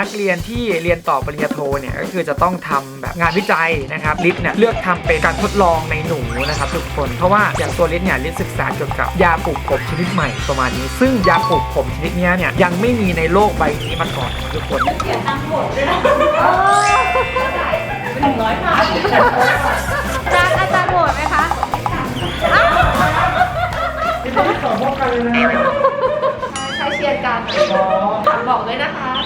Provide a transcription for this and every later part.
นักเรียนที่เรียนต่อปริญญาโทเนี่ยก็คือจะต้องทำแบบงานวิจัยนะครับลิศเนี่ยเลือกทำเป็นการทดลองในหนูนะครับทุกคนเพราะว่าอย่างตัวลิศเนี่ยลิศศึกษาเกี่ยวกับยาปลูกผมชนิดใหม่ประมาณนี้ ซึ่งยาปลูกผมชนิดเนี้ยเนี่ยยังไม่มีในโลกใบนี้มาก่อนครับทุกคนเสียนตังค์หมดเลยนะหนึ่งร้อยบาทอาจาร์อาจารย์โหวตไหมคะใช้เชียร์กันฝากบอกด้วยนะคะ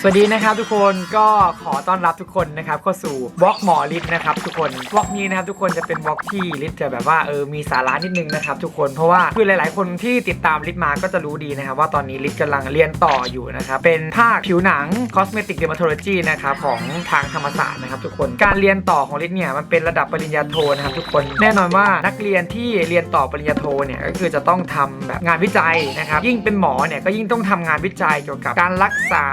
สวัสดีนะครับทุกคนก็ขอต้อนรับทุกคนนะครับเข้าสู่วอล์กหมอลิศนะครับทุกคนวอล์กนี้นะครับทุกคนจะเป็นวอล์กที่ลิศจะแบบว่าเออมีสาระนิดนึงนะครับทุกคนเพราะว่าคือหลาย ๆ คนที่ติดตามลิศมาก็จะรู้ดีนะครับว่าตอนนี้ลิศกำลังเรียนต่ออยู่นะครับเป็นภาคผิวหนัง cosmetic dermatology นะครับของทางธรรมศาสตร์นะครับทุกคนการเรียนต่อของลิศเนี่ยมันเป็นระดับปริญญาโทนะครับทุกคนแน่นอนว่านักเรียนที่เรียนต่อปริญญาโทเนี่ยก็คือจะต้องทำแบบงานวิจัยนะครับยิ่งเป็นหมอเนี่ยก็ยิ่งต้องทำงานวิจัยเกี่ยวกับการรักษา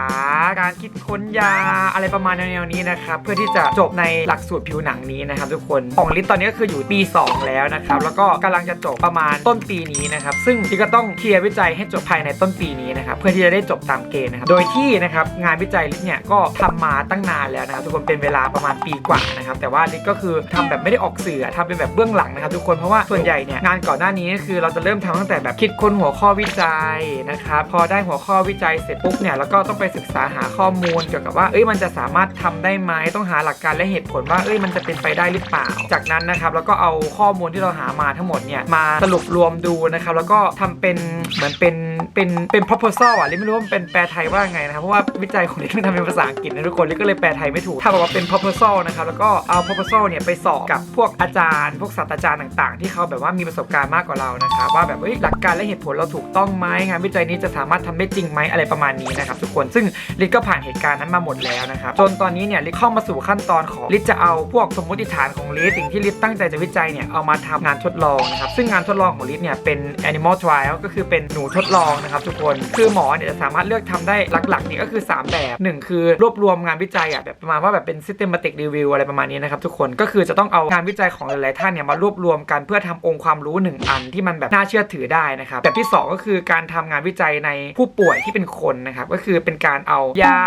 การคิดค้นยาอะไรประมาณแนวนี้นะครับเพื่อที่จะจบในหลักสูตรผิวหนังนี้นะครับ ทุกคนของลิศตอนนี้ก็คืออยู่ปี 2 แล้วนะครับแล้วก็กำลังจะจบประมาณต้นปีนี้นะครับซึ่งลิศก็ต้องเคลียร์วิจัยให้จบภายในต้นปีนี้นะครับเพื่อที่จะได้จบตามเกณฑ์นะครับโดยที่นะครับงานวิจัยลิศเนี่ยก็ทำมาตั้งนานแล้วนะครับทุกคนเป็นเวลาประมาณปีกว่านะครับแต่ว่าลิศก็คือทำแบบไม่ได้ออกสื่อทำเป็นแบบเบื้องหลังนะครับทุกคนเพราะว่าส่วนใหญ่เนี่ยงานก่อนหน้านี้ก็คือเราจะเริ่มทำตั้งแต่แบบคิดค้นหัวข้อวิจัยนะครับพอได้หัวข้อวิจัยเสร็จปุ๊บเนี่ยแล้วก็ต้องไปศึกษาหาข้อมูลเกี่ยวกับว่าเอ้ยมันจะสามารถทำได้ไหมต้องหาหลักการและเหตุผลว่าเอ้ยมันจะเป็นไปได้หรือเปล่า จากนั้นนะครับแล้วก็เอาข้อมูลที่เราหามาทั้งหมดเนี่ยมาสรุปรวมดูนะครับแล้วก็ทำเป็นเหมือนเป็นเป็นเป็น proposal อะลิไม่รู้ว่ามันเป็นแปลไทยว่าไงนะครับเพราะว่าวิจัยของลิต้องทำเป็นภาษาอังกฤษนะทุกคนลิก็เลยแปลไทยไม่ถูกถ้าบอกว่าเป็น proposal นะครับแล้วก็เอา proposal เนี่ยไปสอบกับพวกอาจารย์ พวกศาสตราจารย์ต่าง ๆ ที่เขาแบบว่ามีประสบการณ์มากกว่าเรานะครับว่าแบบเอ้ยหลักการและเหตุผลเราถูกต้องไหมงานวิจัยนี้จะสามารถทำได้จริงไหมอะไรประมาณนี้นะครับทุกคนซึ่งลิกก็ผ่านเหตุการณ์นั้นมาหมดแล้วนะครับ จนตอนนี้เนี่ยลิศเข้ามาสู่ขั้นตอนของลิศจะเอาพวกสมมติฐานของลิศสิ่งที่ลิศตั้งใจจะวิจัยเนี่ยเอามาทำงานทดลองนะครับ ซึ่งงานทดลองของลิศเนี่ยเป็น animal trial ก็คือเป็นหนูทดลองนะครับทุกคนคือหมอเนี่ยจะสามารถเลือกทำได้หลักๆนี่ก็คือ 3 แบบหนึ่งคือรวบรวมงานวิจัยอะแบบประมาณว่าแบบเป็น systematic review อะไรประมาณนี้นะครับทุกคนก็คือจะต้องเอางานวิจัยของหลายๆท่านเนี่ยมารวบรวมกันเพื่อทำองค์ความรู้หนึ่งอันที่มันแบบน่าเชื่อถือได้นะครับแบบที่สองก็คือการทำงานวิจัยในผู้ป่วยที่เป็นคนนะครับก็คือเป็นการเอายา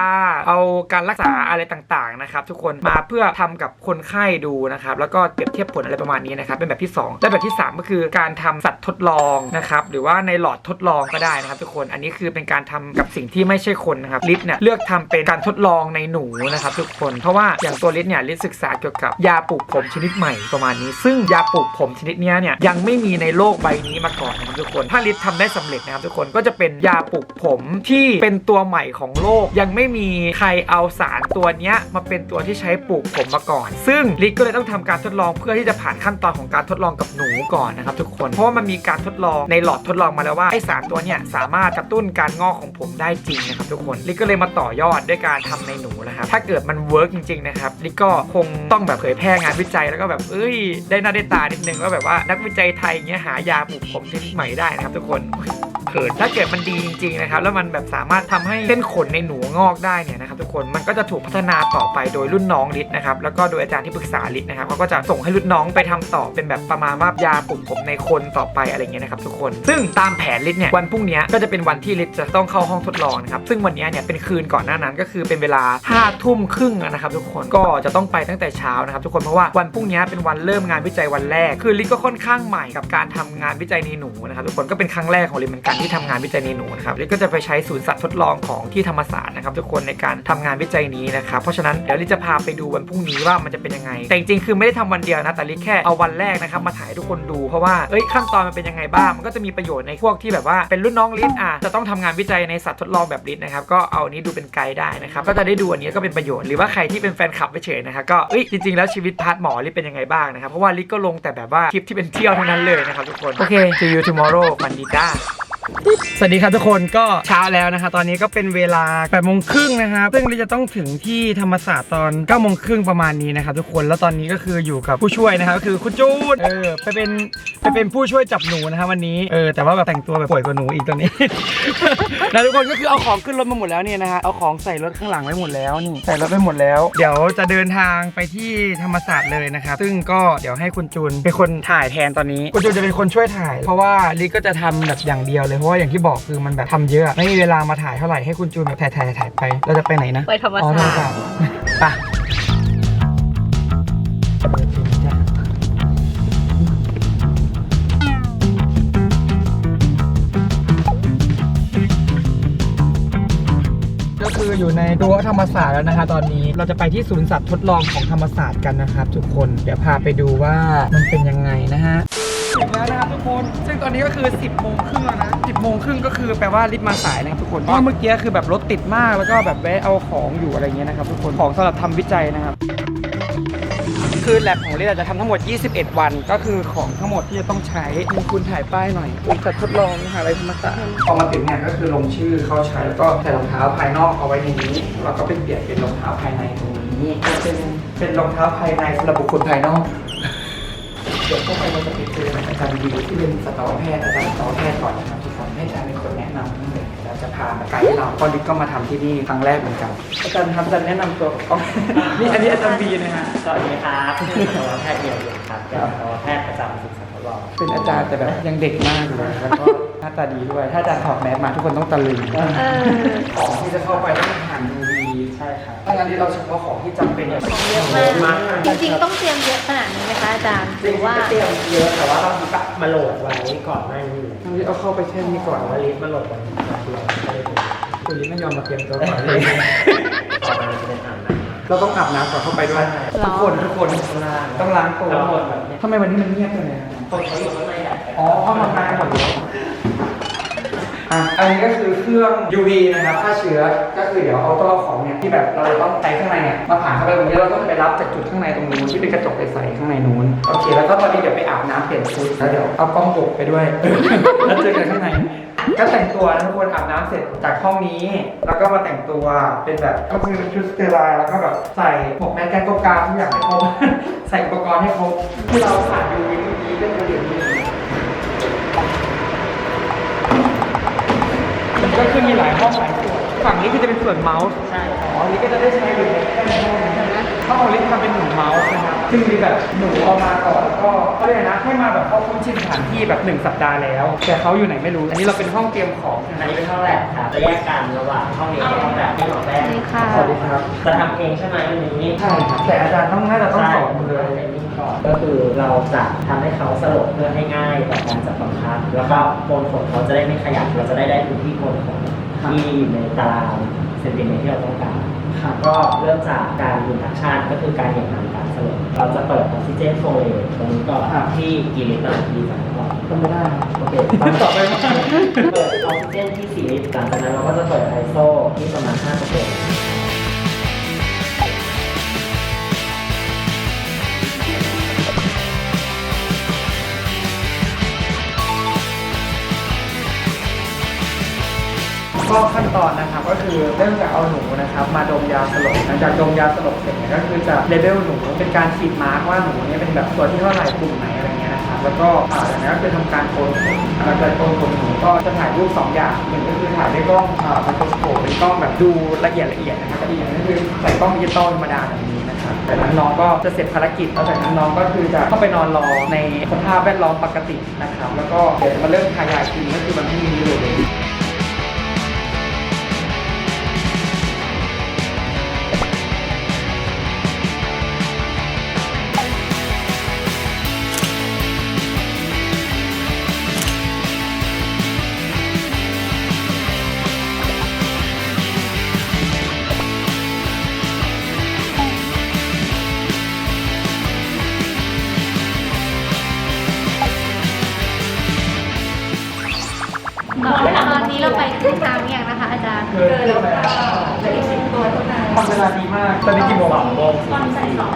เอาการรักษาอะไรต่างๆนะครับทุกคนมาเพื่อทำกับคนไข้ดูนะครับแล้วก็เปรียบเทียบผลอะไรประมาณนี้นะครับเป็นแบบที่สองและแบบที่สามก็คือการทำสัตว์ทดลองนะครับหรือว่าในหลอดทดลองก็ได้นะครับ ทุกคนอันนี้คือเป็นการทำกับสิ่งที่ไม่ใช่คนนะครับลิศเนี่ยเลือกทำเป็นการทดลองในหนูนะครับทุกคนเพราะว่าอย่างตัวลิศเนี่ยลิศศึกษาเกี่ยวกับยาปลูกผมชนิดใหม่ประมาณนี้ ซึ่งยาปลูกผมชนิดเนี้ยเนี่ยยังไม่มีในโลกใบนี้มาก่อนนะครับทุกคน ถ้าลิศทำได้สำเร็จนะครับทุกคนก็จะเป็นยาปลูกผมที่เป็นตัวใหม่ของโลกยังไม่มีใครเอาสารตัวเนี้ยมาเป็นตัวที่ใช้ปลูกผมมาก่อน ซึ่งลิศก็เลยต้องทำการทดลองเพื่อที่จะผ่านขั้นตอนของการทดลองกับหนูก่อนนะครับทุกคน เพราะว่ามันมีการทดลองในหลอดทดลองมาแล้วว่าไอสารตัวเนี้ยสามารถกระตุ้นการงอกของผมได้จริงนะครับทุกคนลิศก็เลยมาต่อยอดด้วยการทำในหนูนะครับถ้าเกิดมันเวิร์กจริงๆนะครับลิศก็คงต้องแบบเผยแพร่งานวิจัยแล้วก็แบบเอ้ย ได้หน้าได้ตานิดนึงว่าแบบว่านักวิจัยไทยเงี้ยหายาปลูกผมชนิดใหม่ได้นะครับทุกคนเขินถ้าเกิดมันดีจริงๆนะครับแล้วมันแบบสามารถทำให้เส้นขนในหนูงอกได้เนี่ยนะครับทุกคนมันก็จะถูกพัฒนาต่อไปโดยรุ่นน้องลิศนะครับแล้วก็โดยอาจารย์ที่ปรึกษาลิศนะครับเขาก็จะส่งให้รุ่นน้องไปทำต่อเป็นแบบประมาณว่ายาปลุกผมในคนต่อไปอะไรเงี้ยนะครับทุกคน ซึ่งตามแผนลิศเนี่ยวันพรุ่งนี้ก็จะเป็นวันที่ลิศจะต้องเข้าห้องทดลองนะครับซึ่งวันนี้เนี่ยเป็นคืนก่อนหน้านั้นก็คือเป็นเวลา5้าทุ่มครึ่งนะครับทุกคนก็จะต้องไปตั้งแต่เช้านะครับทุกคนเพราะว่าวันพรุ่งนี้เป็นวันเริ่มงานวิจัยวันแรก คือลิศก็ค่อนข้างใหม่กับการทำงานวิจัยในหนูนะครับทุกคนก็เป็นครั้งแรกของลิศเหมือนกันที่ทำงานวิจัยในหนูนะครับลิศก็จะไปใช้ศูนย์สัตว์ทดลองของที่ธรรมศาสตร์นะครับทุกคนในการทำงานวิจัยนี้นะครับเพราะฉะนั้นเดี๋ยวลิศจะพาไปดูวันพรุ่งนี้ว่ามันจะเป็นยังไง แต่จริงๆคือไม่ได้ทำวันเดียวนะแต่ลิศแค่เอาวันแรกนะครับมาถ่ายให้ทุกคนดูเพราะว่าเอ้ยขั้นตอนมันเป็นยังไงบ้างมันก็จะมีประโยชน์ในพวกที่แบบว่าเป็นรุ่นน้องลิศอะจะต้องทำงานวิจัยในสัตว์ทดลองแบบลิศนะครับก็เอานี้ดูเป็นไกด์ได้นะครับก็จะได้ดูอันนี้ก็เป็นประโยชน์หรือว่าใครที่เป็นแฟนคลับเฉยๆนะครับก็เอ้ยจริงๆแล้วชีวิตพาร์ทหมอลิศเป็นยังไงบ้างนะครับเพราะว่าลิศก็ลงแต่แบบว่าคลิปที่เป็นเที่ยวเท่านั้นเลยนะครับทุกคนโอเค see you tomorrow ฝันดีจ้า สวัสดีครับทุกคนก็เช้าแล้วนะครับตอนนี้ก็เป็นเวลา8โมงครึ่งนะครับซึ่งเราจะต้องถึงที่ธรรมศาสตร์ตอน9โมงครึ่งประมาณนี้นะครับทุกคนแล้วตอนนี้ก็คืออยู่กับผู้ช่วยนะครับก็คือคุณจูนเออไปเป็นไปเป็นผู้ช่วยจับหนูนะครับวันนี้เออแต่ว่าแบบแต่งตัวแบบป่วยกว่าหนูอีกตอนนี้ นะทุกคนก็คือเอาของขึ้นรถมาหมดแล้วเนี่ยนะฮะเอาของใส่รถข้างหลังไว้หมดแล้วนี่ใส่รถไปหมดแล้ว เดี๋ยวจะเดินทางไปที่ธรรมศาสตร์เลยนะครับซึ่งก็เดี๋ยวให้คุณจูนเป็นคนถ่ายแทนตอนนี้คุณจูนจะเป็นคนช่วยถ่าย เพราะว่าลิก็จะทำแบบอย่างเดียวเลยเพราะว่าอย่างที่บอกคือมันแบบทำเยอะ ไม่มีเวลามาถ่ายเท่าไหร่ให้คุณจูนแบบถ่ายถ่ายถ่ายไป เราจะไปไหนนะไปธรรมอ๋อธรรมศาศาสสตตร์ร์ ไปเปิดเพลงจ้ะก็คืออยู่ในรั้วธรรมศาสตร์แล้วนะคะ ตอนนี้เราจะไปที่ศูนย์สัตว์ทดลองของธรรมศาสตร์กันนะครับทุกคน เดี๋ยวพาไปดูว่ามันเป็นยังไงนะฮะถึง แล้วนะครับทุกคน ซึ่งตอนนี้ก็คือ 10โมงครึ่งแล้วนะ10โมงครึ่งก็คือแปลว่ารีบมาสายนะทุกคนเพราะเมื่อกี้คือแบบรถติดมากแล้วก็แบบแวะเอาของอยู่อะไรเงี้ยนะครับทุกคนของสำหรับทำวิจัยนะครับ คือแลบของเราจะทำทั้งหมด 21 วันก็คือของทั้งหมดที่จะต้องใช้มีคุณถ่ายป้ายหน่อยคุณจัดทดลองมหาลัยธรรมศาสตร์พอมาถึงเนี่ยก็คือลงชื่อเข้าใช้แล้วก็ใส่รองเท้าภายนอกเอาไว้ในนี้แล้วก็ไปเปลี่ยนเป็นรองเท้าภายในตรงนี้เป็นเป็นรองเท้าภายในสำหรับบุคคลภายนอก เดี๋ยวพวกเราจะไปเจออาจารย์ดีที่เป็นสัตวแพทย์อาจารย์สัตวแพทย์ก่อนนะครับทุกคนให้อาจารย์เป็นคนแนะนำเลยอาจารย์จะพามาไกด์เราตอนนี้ก็มาทำที่นี่ครั้งแรกเหมือนกันอาจารย์ครับอาจารย์แนะนำตัวก่อนนี่อันนี้อาจารย์บีนะฮะสวัสดีครับชื่อสัตวแพทย์เดียวอยู่ครับเป็นสัตวแพทย์ประจำศึกษาทดลองเป็นอาจารย์แต่แบบยังเด็กมากเลยแล้วก็หน้าตาดีด้วย ถ้าอาจารย์ถอดแมสมาทุกคนต้องตะลึงเออของที่จะเข้าไปต้องผ่าน UV ใช่ ครับถ้างั้นที่เราเฉพาะของที่จำเป็นอย่างเยอะมากจริงๆต้องเตรียมเยอะขนาดนี้ไหมคะอาจารย์หจริรืงอๆว่าก็เตรียมเยอะแต่ว่าเราก็มาโหลดไว้ก่อนหน้านี้เลยทั้งที่เอาเข้าไปแค่นี้ก่อนแต่ว่าลิสต์มาโหลดไว้ก่อนเราไม่ได้ดูคุณลิไม่ยอมมาเตรียมตัวก่อนเลยต่อมาจะเป็นอ่านนะเราต้องอาบน้ำก่อนเข้าไปด้วยทุกคนทุกคนข้างล่างต้องล้างตัวเราหมดแบบเนี้ยทำไมวันนี้มันเงียบจังเลยอะคนเขาอยู่ข้างในอะอ๋อห้องทำงานหมดเลย อะอันนี้ก็คือเครื่อง UV นะครับฆ่าเชื้อ ก็คือเดี๋ยวเอาตัวของเนี่ยที่แบบเราจะต้องใช้ข้างในเนี่ยมาผ่านเข้าไปตรงนี้เราก็จะไปรับจากจุดข้างในตรงนู้นที่เป็นกระจกใสๆข้างในนู้นโอเค แล้วก็ตอนนี้เดี๋ยวไปอาบน้ำเปลี่ยนชุดแล้วเดี๋ยวเอากล้องบกไปด้วย แล้วเจอกันข้างในก็แต่งตัวนะทุกคนอาบน้ำเสร็จจากห้องนี้ แล้วก็มาแต่งตัวเป็นแบบก็คือชุดสเตอร์ไลน์แล้วก็แบบใส่หมวกแมสแกนโกกาทุกอย่างให้ครบใส่อุปกรณ์ให้ครบที่เราผ่านยูวีเมื่อกี้ก็คือเดี๋ยวนี้ ก็คือมีหลายห้องหลายส่วนฝั่งนี้คือจะเป็นส่วนเมาส์ใช่อ๋ออันนี้ก็จะได้ใช้อยู่ในแค่ในห้องนี้ใช่ไหมห้องของลิฟต์ทำเป็นหนูเมาส์นะครับ ซึ่งมีแบบหนูเอามาก่อนแล้วก็เขาเรียกนะให้มาแบบเขาคุ้นชินสถานที่แบบหนึ่งสัปดาห์แล้ว แต่เขาอยู่ไหนไม่รู้ อันนี้เราเป็นห้องเตรียมของใช่ไหมอันนี้เป็นห้องแลบครับจะแยกกันระหว่างห้องนี้กับห้องแลบที่หมอแป้งนี่ค่ะ สวัสดีครับจะทำเองใช่ไหมวันนี้ใช่ครับแต่อาจารย์ต้องน่าจะต้องสอนเลยใช่ต้อง training ก่อนก็คือเราจะทำให้เขาสลบเพื่อให้ง่ายต่อการจับบังคับแล้วก็โคนขนเขาจะได้ไม่ขยับเราจะได้ได้พื้นที่โคนขนที่อยู่ในตารางเซนติเมตรที่เราต้องการครับก็เริ่มจากการดูทักชันก็คือการเหยียบน้ำการ สลบเราจะเปิดออกซิเจนโฟเลตตรงนี้ก่อนครับที่กี่ลิตรต่อนาทีสามก่อนทำไม่ได้ครับโอเคต่อไปว่าเปิดออกซิเจนที่4ลิตรหลังจากนั้นเราก็จะเปิดไอโซที่ประมาณ5เปอร์เซ็นต์ ก็ขั้นตอนนะครับก็คือเริ่มจากเอาหนูนะครับมาดมยาสลบหลังจากดมยาสลบเสร็จเนี่ยก็คือจะเลเวลหนูเป็นการขีดมาร์กว่าหนูเนี่ยเป็นแบบตัวที่เท่าไหร่กลุ่มไหนอะไรเงี้ยนะครับแล้วก็อ่าจากนั้นก็คือทำการโคนขนหลังจากโคนขนหนูก็จะถ่ายรูปสองอย่างหนึ่งก็คือถ่ายด้วยกล้องอ่าไมโครสโคปเป็นกล้องแบบดูละเอียดละเอียดนะครับก็อีกอย่างนึงก็คือใส่กล้องดิจิตอลธรรมดาแบบนี้นะครับจากนั้นน้องก็จะเสร็จภารกิจแล้วจากนั้นน้องก็คือจะเข้าไปนอนรอในสภาพแวดล้อมปกตินะครับแล้วก็เดี๋ยวจะมาเริ่มทายาทีก็คือมันไม่มีเลย นะคะอาจารย์เกินแล้วเหลืออีกสิบตัวเท่านั้นทำเวลาดีมากตอนนี้กี่โมงสองโมงตอนบ่ายสอง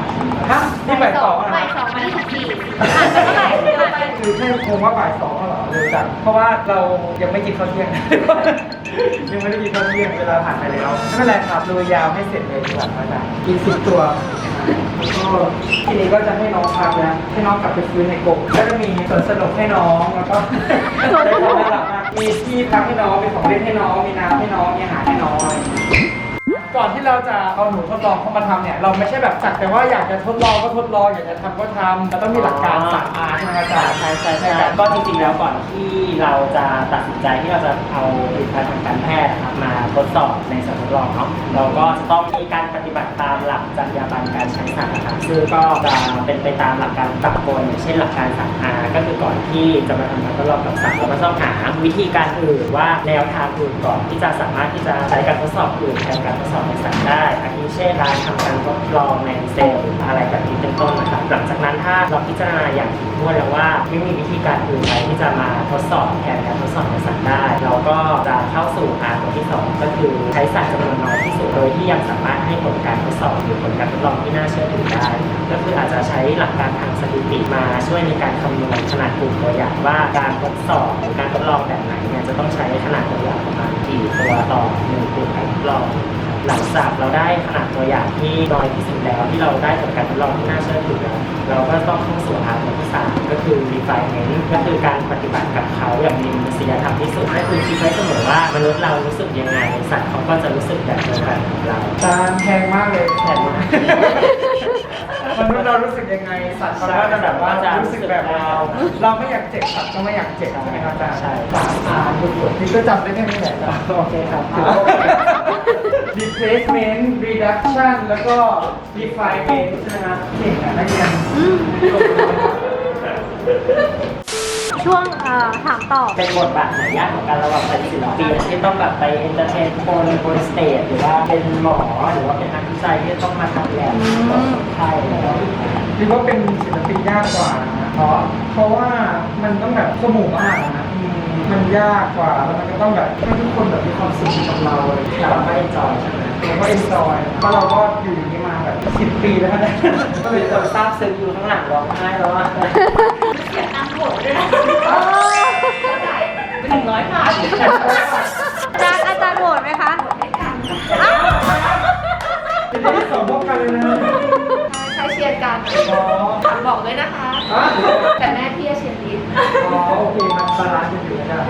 ฮะนี่บ่ายสองอะบ่ายสองมาที่สิบสี่ผ่านไปเท่าไหร่เท่าไหร่คือแค่คงว่าบ่ายสองแล้วเหรอเร็วจังเพราะว่าเรายังไม่กินข้าวเที่ยง ยังไม่ได้กินข้าวเที่ยงเวลาผ่านไปแล้วไม่เป็นไรครับดูยาวให้เสร็จเลยดีกว่าอาจารย์กินสิบตัวก็ทีนี้ก็จะให้น้องพักนะให้น้องกลับไปฟื้นในกรงก็จะมีสวนสนุกให้น้องแล้วก็สวนสนุกน่า รักมากมีที่พักให้น้องมีของเล่นให้น้องมีน้ำให้น้องมีอาหารให้น้องอะไรอย่างเงี้ย ก่อนที่เราจะเอาหนูทดลองเข้ามาทำเนี่ยเราไม่ใช่แบบสักแต่ว่าอยากจะทดลองก็ทดลองอยากจะทำก็ทำเราต้องมีหลักการสามอาใช่ไหมอาจารย์ ใช่ใช่ใช่ก็จริงๆแล้วก่อนที่เราจะตัดสินใจที่เราจะเอาผลิตภัณฑ์ทางการแพทย์นะครับมาทดสอบในสถานทดลองเนาะเราก็จะต้องมีการปฏิบัติตามหลักจรรยาบรรณการใช้สารนะครับซึ่งก็จะเป็นไปตามหลักการสากลอย่างเช่นหลักการ 3R ก็คือก่อนที่จะมาทำการทดลองกับสัตว์เราก็ต้องหาวิธีการอื่นว่าแนวทางอื่นก่อนที่จะสามารถที่จะใช้การทดสอบอื่นแทนการทดสอบในสัตว์ได้อาทิเช่นการทำการทดลองในเซลล์อะไรแบบนี้เป็นต้นนะครับหลังจากนั้นถ้าเราพิจารณาอย่างถี่ถ้วนแล้วว่าไม่มีวิธีการอื่นใดที่จะมาทดสอบแทนการทดสอบในสัตว์ได้ เราก็จะเข้าสู่อาตัวที่สองก็คือใช้สัตว์จำนวนน้อยที่สุดโดยที่ยังสามารถให้ผลการทดสอบหรือผลการทดลองที่น่าเชื่อถือได้ก็คืออาจจะใช้หลักการทางสถิติมาช่วยในการคำนวณขนาดกลุ่มตัวอย่างว่าการทดสอบหรือการทดลองแบบไหนเนี่ยจะต้องใช้ขนาดตัวอย่างประมาณกี่ตัวต่อหนึ่งกลุ่มการทดลอง หลังจากเราได้ขนาดตัวอย่างที่น้อยที่สุดแล้วที่เราได้ผลการทดลองที่น่าเชื่อถือแล้วเราก็ต้องเข้าสู่อาตัวที่สามก็คือ refinement ก็คือการปฏิบัติกับเขาอย่างมีมนุษยธรรมที่สุดก็คือคิดไว้เสมอว่ามนุษย์เรารู้สึกยังไงสัตว์เขาก็จะรู้สึกแบบเดียวกันกับเราอาจารย์แพงมากเลยแผ่นมากมนุษย์เรารู้สึกยังไงสัตว์เขาก็จะแบบว่ารู้สึกแบบเรา เราไม่อยากเจ็บสัตว์ก็ไม่อยากเจ็บใช่ไหมครับอาจารย์ใช่สามอาทุกคนที่ก็จำได้แค่นี้แหละอาจารย์โอเคครับถือว่า replacement reduction แล้วก็ refinement ใช่ไหมครับเก่งอะนักเรียนช่วงเอ่อถามตอบ เป็นบทบาทไหนยากของการระหว่างเป็นศิลปินที่ต้องแบบไปเอนเตอร์เทนคนบนสเตจหรือว่าเป็นหมอหรือว่าเป็นนักวิจัยที่ต้องมาทำแลบกับคนไข้แล้วก็คิดว่าเป็นศิลปินยากกว่านะเพราะเพราะว่ามันต้องแบบสมูมากนะอื มมันยากกว่า แล้วมันก็ต้องแบบให้ทุกคนแบบมีความสุขกับเราเลยเราไม่จอยใช่ไหมเราก็เอนจอยเพราะเราก็อยู่อย่างนี้มาแบบสิบปีแล้วนะก็เลมียคนทราบซึ้งอยู่ข้างหลังร้องไห้แล้วอะเสียตังค์หมดด้วยนะจ่ายไปหนึ่งร้อยบาทอาจารย์อาจารย์โหวตไหมคะให้กันอ้าวเป็นที่สองพวกกันเลยนะใช้เชียร์กันอ๋อฝากบอกด้วยนะคะอะแต่แม่พี่จะเชียร์ลิส อ๋อโอเคมันบาลานซ์กันอยู่นะ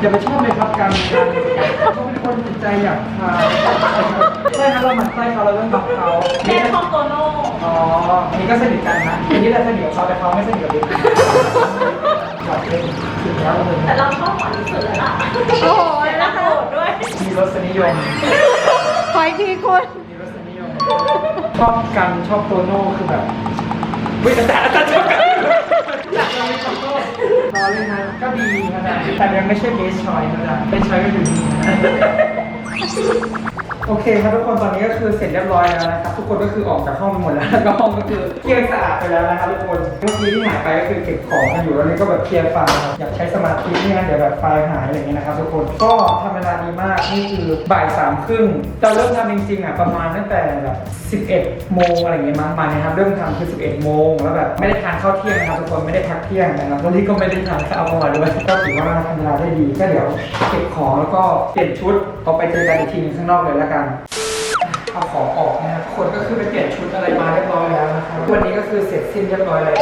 อย่าไปชอบเลยครับการการเขาเป็นคนจิตใจอยากทานใช่ครับเราหมั่นไส้เขาเราต้องบักเขาแม่ชอบโตโน่อ๋อนี่ก็สนิทกันนะอันนี้เราสนิทกับเขาแต่เขาไม่สนิทกับเด็กหยอดเล่นถึงแล้วเลยแต่เราชอบหวานที่สุดแล้วล่ะโอ้โหแต่แล้รัวกค่ะโหดด้วยมีรสนิยมขออีกทีคุณมีรสนิยมชอบกันชอบโตโน่คือแบบวิแต่แต่แต่ชอบกันอยากเราไม่ชอบโตรอ เลยนะก็ดีนะแต่ยังไม่ใช่เบสชอยนะเบสชอยก็อยู่นี่ โอเคครับทุกคนตอนนี้ก็คือเสร็จเรียบร้อยแล้วนะครับ ทุกคนก็คือออกจากห้องไปหมดแล้วแล้วก็ห้องก็คือเคลียร์สะอาดไปแล้วนะครับทุกคนเมื่อกี้ที่หายไปก็คือเก็บของกันอยู่แล้วนี่ก็แบบเคลียร์ไฟล์ครับอยากใช้สมาธิไม่งั้นเดี๋ยวแบบไฟล์หายอะไรอย่างเงี้ยนะครับทุกคนก็ทำเวลาดีมากนี่คือบ่ายสามครึ่งเราเริ่มทำจริงๆอะประมาณตั้งแต่แบบ11โมงอะไรอย่างเงี้ยมั้งมานะครับเริ่มทำคือ11โมงแล้วแบบไม่ได้ทานข้าวเที่ยงนะครับทุกคนไม่ได้พักเที่ยงนะครับวันนี้ก็ไม่ได้ทานข้าวมาด้วยก็ถือว่าทำเวลาได้ดีก็เดี๋ยวเก็บของแล้วก็เปลี่ยนชุดเอาไปเจอกันอีกทีนึงข้างนอกเลยแล้วกันเอาของออกนะครับคนก็คือไปเปลี่ยนชุดอะไรมาเรียบร้อยแล้วนะครับวันนี้ก็คือเสร็จสิ้นเรียบร้อยแล้ว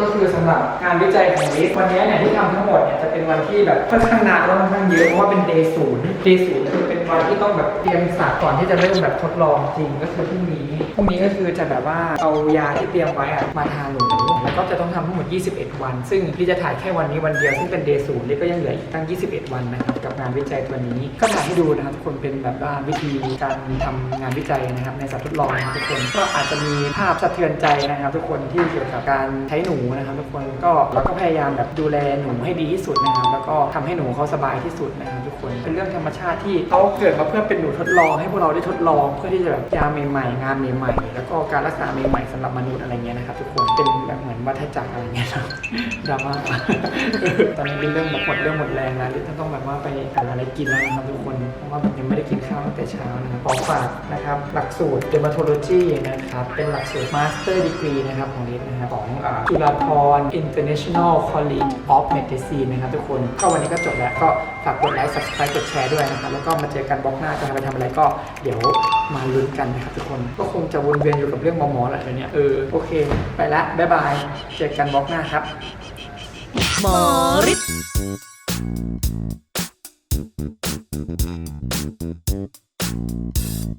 ก็คือสำหรับงานวิจัยของลิสวันนี้เนี่ยที่ทำทั้งหมดเนี่ยจะเป็นวันที่แบบค่อนข้างนานแล้วค่อนข้างเยอะเพราะว่าเป็นเดย์ศูนย์เดย์ศูนย์คือเป็น วันที่ต้องแบบเตรียมสารก่อนที่จะเริ่มแบบทดลองจริงก็คือพรุ่งนี้พรุ่งนี้ก็คือจะแบบว่าเอายาที่เตรียมไว้อะมาทาหนูแล้วก็จะต้องทำทั้งหมด 21 วัน ซึ่งพี่จะถ่ายแค่วันนี้วันเดียวซึ่งเป็น day ศูนย์ลิสก็ยังเหลืออีกตั้ง 21 วันนะครับกับงานวิจัยตัวนี้ ก็ถ่ายให้ดูนะครับทุกคนเป็นแบบว่าวิธีการทำงานวิจัยนะครับในสัตว์ทดลองนะครับทุกคนก็อาจจะมีภาพสะเทือนใจนะครับ ทุกคนที่เกี่ยวกับการใช้หนูนะครับทุกคนก็เราก็พยายามแบบดูแลหนูให้ดีที่สุดนะครับแล้วก็ทำให้หนูเขาสบายที่สุดนะครับทุกคนเป็นเรื่องธรรมชาติที่เขาเกิดมาเพื่อเป็นหนูทดลองให้พวกเราได้ทดลองเพื่อที่จะแบบยาใหม่ๆงานใหม่ๆ แล้วก็การรักษาใหม่ๆสำหรับมนุษย์อะไรเงี้ยนะครับทุกคนเป็นแบบเหมือนวัฏจักรอะไรเงี้ยนะดราม่าตอนนี้เป็นเรื่องแบบหมดเรื่องหมดแรงแล้วลิซต้องแบบว่าไปหาอะไรกินแล้วนะครับทุกคนเพราะว่าผมยังไม่ได้กินข้าวตั้งแต่เช้านะครับขอฝากนะครับหลักสูตร dermatology นะครับเป็นหลักสูตร master degree นะครับของลิซนะครับของอ่าจุฬาภรณ์ international college of medicine นะครับทุกคนก็วันนี้ก็จบแล้วก็ ฝากกดไลค์ subscribe กดแชร์ด้วยนะครับแล้วก็มาเจอกันบล็อกหน้าจะไปทำอะไรก็เดี๋ยวมาลุ้นกันนะครับทุกคนก็คงจะวนเวียนอยู่กับเรื่องหมอๆแหละเนี่ยเออโอเค ไปละบ๊ายบายเจอกันบล็อกหน้าครับหมอฤทธิ์